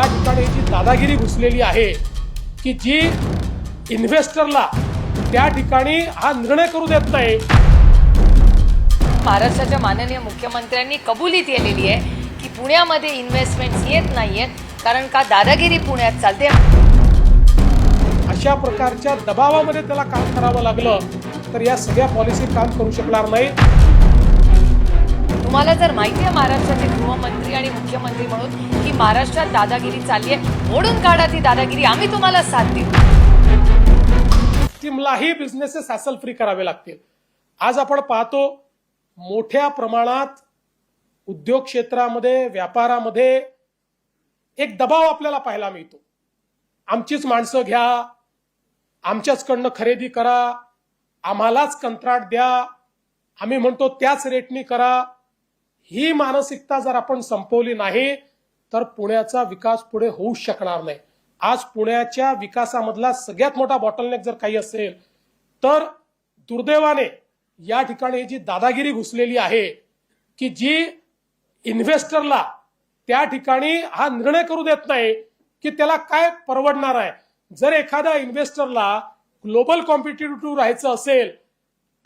या ठिकाणी जी दादागिरी घुसलेली आहे की जी इन्व्हेस्टरला त्या ठिकाणी हा निर्णय करू देत नाही. महाराष्ट्राच्या माननीय मुख्यमंत्र्यांनी कबुली केलेली आहे की पुण्यामध्ये इन्व्हेस्टमेंट येत नाहीयेत कारण का दादागिरी पुण्यात चालते? अशा प्रकारच्या दबावामध्ये त्याला काम करावं लागलं तर या सगळ्या पॉलिसी काम करू शकणार नाही. तुम्हाला जर माहिती आहे महाराष्ट्राचे गृहमंत्री आणि मुख्यमंत्री म्हणून की महाराष्ट्रात दादागिरी चालली आहे मोडून काढा ती दादागिरी आम्ही तुम्हाला साथ देऊ. सिस्टीमलाही बिझनेसेस हॅसल फ्री करावे लागतील. आज आपण पाहतो मोठ्या प्रमाणात उद्योग क्षेत्रामध्ये व्यापारामध्ये एक दबाव आपल्याला पाहायला मिळतो. आमचीच माणसं घ्या आमच्याचकडनं खरेदी करा आम्हालाच कंत्राट द्या आम्ही म्हणतो त्याच रेटनी करा ही मानसिकता जर आपण संपवली नाही तर पुण्याचा विकास पुढे होऊ शकणार नाही. आज पुण्याच्या विकासामधला सगळ्यात मोठा बॉटलनेक जर काही असेल तर दुर्दैवाने या ठिकाणी जी दादागिरी घुसलेली आहे की जी इन्व्हेस्टरला त्या ठिकाणी हा निर्णय करू देत नाही की त्याला काय परवडणार आहे. जर एखाद्या इन्व्हेस्टरला ग्लोबल कॉम्पिटेटिव्ह राहायचं असेल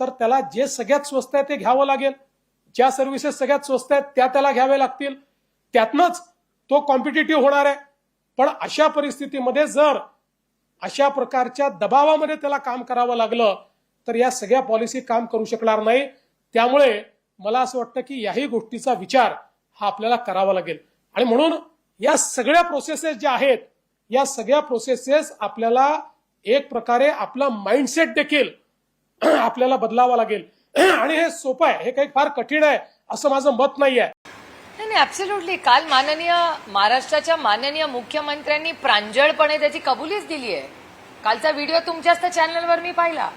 तर त्याला जे सगळ्यात स्वस्त आहे ते घ्यावं लागेल. ज्या सर्व्हिसेस सगळ्यात स्वस्त आहेत त्या त्याला घ्याव्या लागतील. त्यातनंच तो कॉम्पिटेटिव्ह होणार आहे. पण अशा परिस्थितीमध्ये जर अशा प्रकारच्या दबावामध्ये त्याला काम करावं लागलं तर या सगळ्या पॉलिसी काम करू शकणार नाही. त्यामुळे मला असं वाटतं की याही गोष्टीचा विचार हा आपल्याला करावा लागेल. आणि म्हणून या सगळ्या प्रोसेसेस ज्या आहेत या सगळ्या प्रोसेसेस आपल्याला एक प्रकारे आपला माइंडसेट देखील आपल्याला बदलावा लागेल. आणि हे सोपं आहे. हे काही फार कठीण आहे असं माझं मत नाही आहे नाही नाही ऍब्सोल्युटली काल माननीय महाराष्ट्राच्या माननीय मुख्यमंत्र्यांनी प्रांजळपणे त्याची कबुलीच दिली आहे. कालचा व्हिडिओ तुमच्याच त्या चॅनलवर मी पाहिला.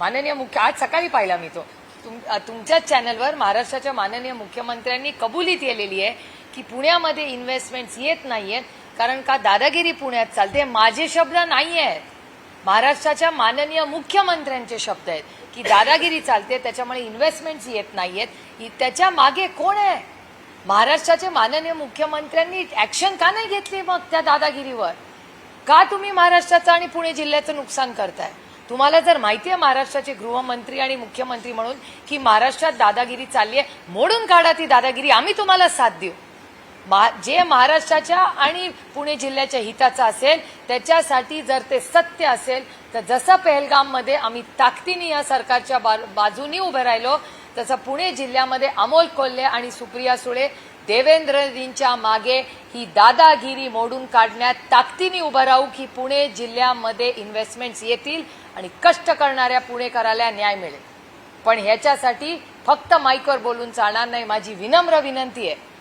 माननीय मुख्य आज सकाळी पाहिला मी तो. तुम तुमच्याच चॅनलवर महाराष्ट्राच्या माननीय मुख्यमंत्र्यांनी कबुलीत केलेली आहे की पुण्यामध्ये इन्व्हेस्टमेंट येत नाहीयेत कारण का दादागिरी पुण्यात चालते. माझे शब्द नाही आहेत महाराष्ट्राच्या माननीय मुख्यमंत्र्यांचे शब्द आहेत. की दादागिरी चालते त्याच्यामुळे इन्व्हेस्टमेंट्स येत नाही आहेत त्याच्यामागे कोण आहे? महाराष्ट्राचे माननीय मुख्यमंत्र्यांनी ॲक्शन का नाही घेतली मग त्या दादागिरीवर? का तुम्ही महाराष्ट्राचं आणि पुणे जिल्ह्याचं नुकसान करताय? तुम्हाला जर माहिती आहे महाराष्ट्राचे गृहमंत्री आणि मुख्यमंत्री म्हणून की महाराष्ट्रात दादागिरी चालली आहे मोडून काढा ती दादागिरी आम्ही तुम्हाला साथ देऊ. मा- जे महाराष्ट्राच्या आणि पुणे जिल्ह्याच्या हिताचं असेल त्याच्यासाठी जर ते सत्य असेल तर जसं पेहलगाममध्ये आम्ही ताकदीने या सरकारच्या बाजूनी उभे राहिलो तसं पुणे जिल्ह्यामध्ये अमोल कोल्हे आणि सुप्रिया सुळे देवेंद्रजींच्या मागे ही दादागिरी मोडून काढण्यात ताकदीने उभं राहू की पुणे जिल्ह्यामध्ये इन्व्हेस्टमेंट्स येतील आणि कष्ट करणाऱ्या पुणेकराला न्याय मिळेल. पण ह्याच्यासाठी फक्त माईकवर बोलून चालणार नाही माझी विनम्र विनंती आहे.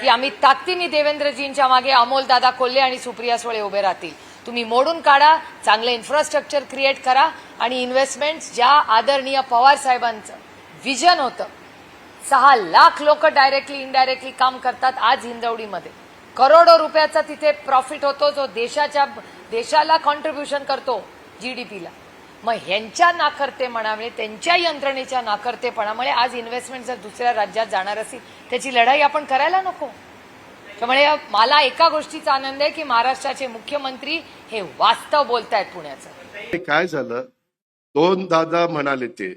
की आम्ही ताकदीने देवेंद्रजींच्या मागे अमोलदादा कोल्हे आणि सुप्रिया सुळे उभे राहतील. तुम्ही मोडून काढा चांगलं इन्फ्रास्ट्रक्चर क्रिएट करा आणि इन्व्हेस्टमेंट ज्या आदरणीय पवार साहेबांचं विजन होतं सहा लाख लोक डायरेक्टली इनडायरेक्टली काम करतात आज हिंदवडीमध्ये. करोडो रुपयाचा तिथे प्रॉफिट होतो जो देशाच्या देशाला कॉन्ट्रीब्युशन करतो जीडीपीला मग ह्यांच्या नाकर्तेपणामुळे त्यांच्या यंत्रणेच्या नाकर्तेपणामुळे आज इन्व्हेस्टमेंट जर दुसऱ्या राज्यात जाणार असेल त्याची लढाई आपण करायला नको. त्यामुळे मला एका गोष्टीचा आनंद आहे की महाराष्ट्राचे मुख्यमंत्री हे वास्तव बोलतायत पुण्याचं. ते काय झालं? दोन दादा म्हणाले ते.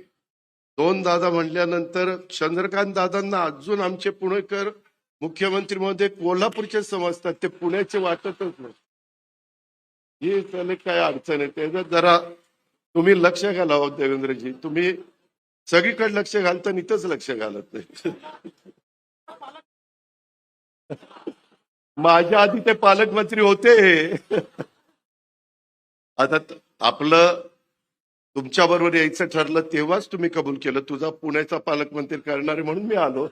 दोन दादा म्हणल्यानंतर चंद्रकांत दादांना अजून आमचे पुणेकर मुख्यमंत्री मध्ये कोल्हापूरचे समजतात. ते पुण्याचे वाटतच नाही. ही त्याला काय अडचण आहे? त्याचं जरा तुम्ही लक्ष घाला देवेंद्रजी. तुम्ही सगळीकडे लक्ष घालता इथंच लक्ष घालत नाही. माझ्या आधी ते पालकमंत्री होते. आता आपलं तुमच्या बरोबर यायचं ठरलं तेव्हाच तुम्ही कबूल केलं. तुझा पुण्याचा पालकमंत्री करणारे म्हणून मी आलो.